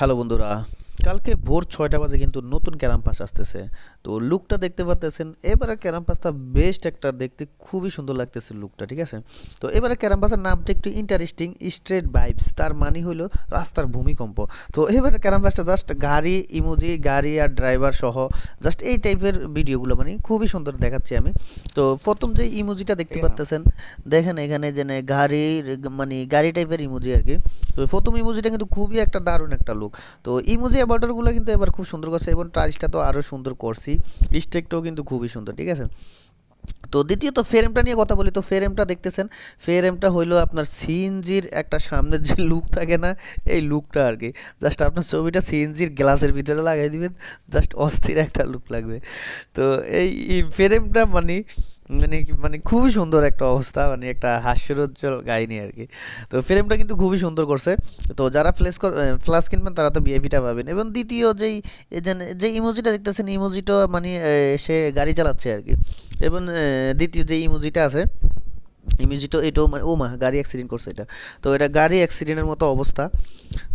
Hello বন্ধুরা কালকে ভোর ছয়টা বাজে কিন্তু নতুন ক্যারাম্পাস আসতেছে। তো লুকটা দেখতে পাচ্তেছেন এবারে ক্যারাম্পাসটা বেস্ট একটা দেখতে খুবই সুন্দর লাগতেছে লুকটা ঠিক আছে? তো এবারে ক্যারাম্পাসের নামটা একটু ইন্টারেস্টিং স্ট্রেট ভাইবস তার মানে হলো রাস্তার ভূমিকম্প। তো এবারে ক্যারাম্পাসটা জাস্ট গাড়ি ইমোজি গাড়ি আর ড্রাইভার সহ জাস্ট এই টাইপের ভিডিওগুলো মানে খুবই সুন্দর দেখাচ্ছি আমি। তো প্রথম যে ইমোজিটা দেখতে পাচ্তেছেন দেখেন এখানে যে না গাড়ির মানে গাড়ি টাইপের ইমোজি আর কি। তো প্রথম ইমোজিটা কিন্তু খুবই একটা দারুণ একটা লুক তো ইমোজি অ্যাবার্ডারগুলো কিন্তু এবার খুব সুন্দর করছে এবং টাইসটা তো আরও সুন্দর করছি। স্টেকটাও কিন্তু খুবই সুন্দর, ঠিক আছে? তো দ্বিতীয়ত ফ্রেমটা নিয়ে কথা বলি। তো ফ্রেমটা দেখতেছেন? ফ্রেমটা হইল আপনার সিএনজির একটা সামনের যে লুক থাকে না, এই লুকটা আর কি। জাস্ট আপনার ছবিটা সিএনজির গ্লাসের ভিতরে লাগাই দিবেন জাস্ট অস্থির একটা লুক লাগবে। তো এই ফ্রেমটা মানে মানে মানে খুবই সুন্দর একটা অবস্থা মানে একটা হাস্যরোজ্জ্বল কাহিনী আর কি। তো ফিল্মটা কিন্তু খুবই সুন্দর করছে। তো যারা ফ্লেস ফ্লাস কিনবেন তারা তো বিএপিটা পাবেন। এবং দ্বিতীয় যেই যে ইমোজিটা দেখতেছেন ইমোজিটা মানে সে গাড়ি চালাচ্ছে আর কি। এবং দ্বিতীয় যে ইমোজিটা আছে ইমোজিটা এটাও মানে ও মা, গাড়ি অ্যাক্সিডেন্ট করছে এটা। তো এটা গাড়ি অ্যাক্সিডেন্টের মতো অবস্থা।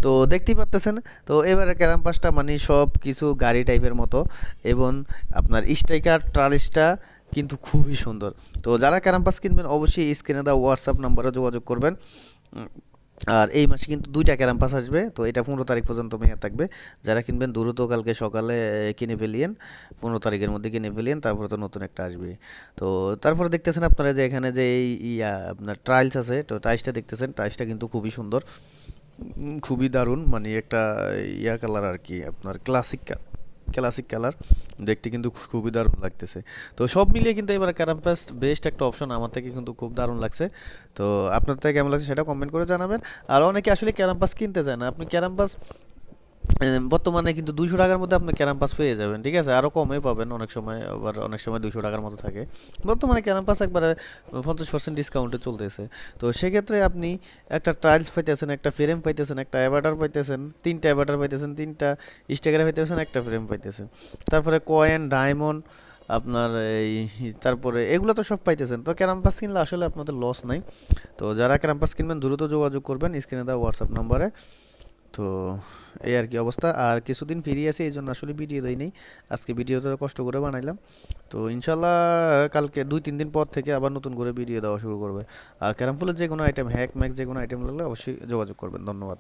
তো দেখতেই পাচ্তেছেন তো এবারে ক্যারাম্পাসটা মানে সব কিছু গাড়ি টাইপের মতো এবং আপনার স্ট্রাইকার ট্রালিসটা কিন্তু খুবই সুন্দর। তো যারা ক্যারাম্পাস কিনবেন, অবশ্যই স্ক্রিনে দেওয়া হোয়াটসঅ্যাপ নাম্বারে যোগাযোগ করবেন। আর এই মাসে কিন্তু দুইটা ক্যারাম্পাস আসবে, তো এটা পনেরো তারিখ পর্যন্ত মেয়াদ থাকবে। যারা কিনবেন দ্রুত কালকে সকালে কিনে ফেলিয়েন, পনেরো তারিখের মধ্যে কিনে ফেলিয়েন, তারপরে তো নতুন একটা আসবে। তো তারপরে দেখতেছেন আপনারা যে এখানে যে এই ইয়া, আপনার ট্রাইলস আছে, তো টাইসটা দেখতেছেন টাইসটা কিন্তু খুবই সুন্দর। খুবই দারুণ মানে একটা ইয়া কালার আর কি, আপনার ক্লাসিক ক্লাসিক কালার দেখতে কিন্তু খুবই দারুণ লাগতেছে। তো সব মিলিয়ে কিন্তু এবার ক্যারাম্পাস বেস্ট একটা অপশন আমার থেকে কিন্তু খুব দারুণ লাগছে। তো আপনার থেকে কেমন লাগছে সেটা কমেন্ট করে জানাবেন। আর অনেকে আসলে ক্যারাম্পাস কিনতে চায় না। আপনি ক্যারাম্পাস বর্তমানে কিন্তু দুইশো টাকার মধ্যে আপনি ক্যারাম্পাস পেয়ে যাবেন, ঠিক আছে? আরও কমে পাবেন অনেক সময়, আবার অনেক সময় দুইশো টাকার মতো থাকে। বর্তমানে ক্যারাম্পাস একবারে পঞ্চাশ পার্সেন্ট ডিসকাউন্টে চলতেছে। তো সেক্ষেত্রে আপনি একটা ট্রায়ালস পাইতেছেন, একটা ফ্রেম পাইতেছেন, একটা অ্যাভার্টার পাইতেছেন, তিনটা অ্যাভার্টার পাইতেছেন, তিনটা স্টেকারে পাইতেছেন, একটা ফ্রেম পাইতেছেন। তারপরে কয়েন ডায়মন্ড আপনার এই, তারপরে এগুলো তো সব পাইতেছেন। তো ক্যারাম্পাস কিনলে আসলে আপনাদের লস নাই। তো যারা ক্যারাম্পাস কিনবেন, দ্রুত যোগাযোগ করবেন স্ক্রিনে দেওয়া হোয়াটসঅ্যাপ নম্বরে তো এই আর কি অবস্থা। আর কিছুদিন ফিরে আছে এই জন্য আসলে ভিডিও দেয় নেই। আজকে ভিডিওটা কষ্ট করে বানাইলাম। তো ইনশাল্লাহ কালকে দুই, তিন দিন পর থেকে আবার নতুন করে ভিডিও দেওয়া শুরু করবে। আর ক্যারামফুলের যে কোনো আইটেম হ্যাক ম্যাক যে কোনো আইটেম লাগলে অবশ্যই যোগাযোগ করবেন। ধন্যবাদ।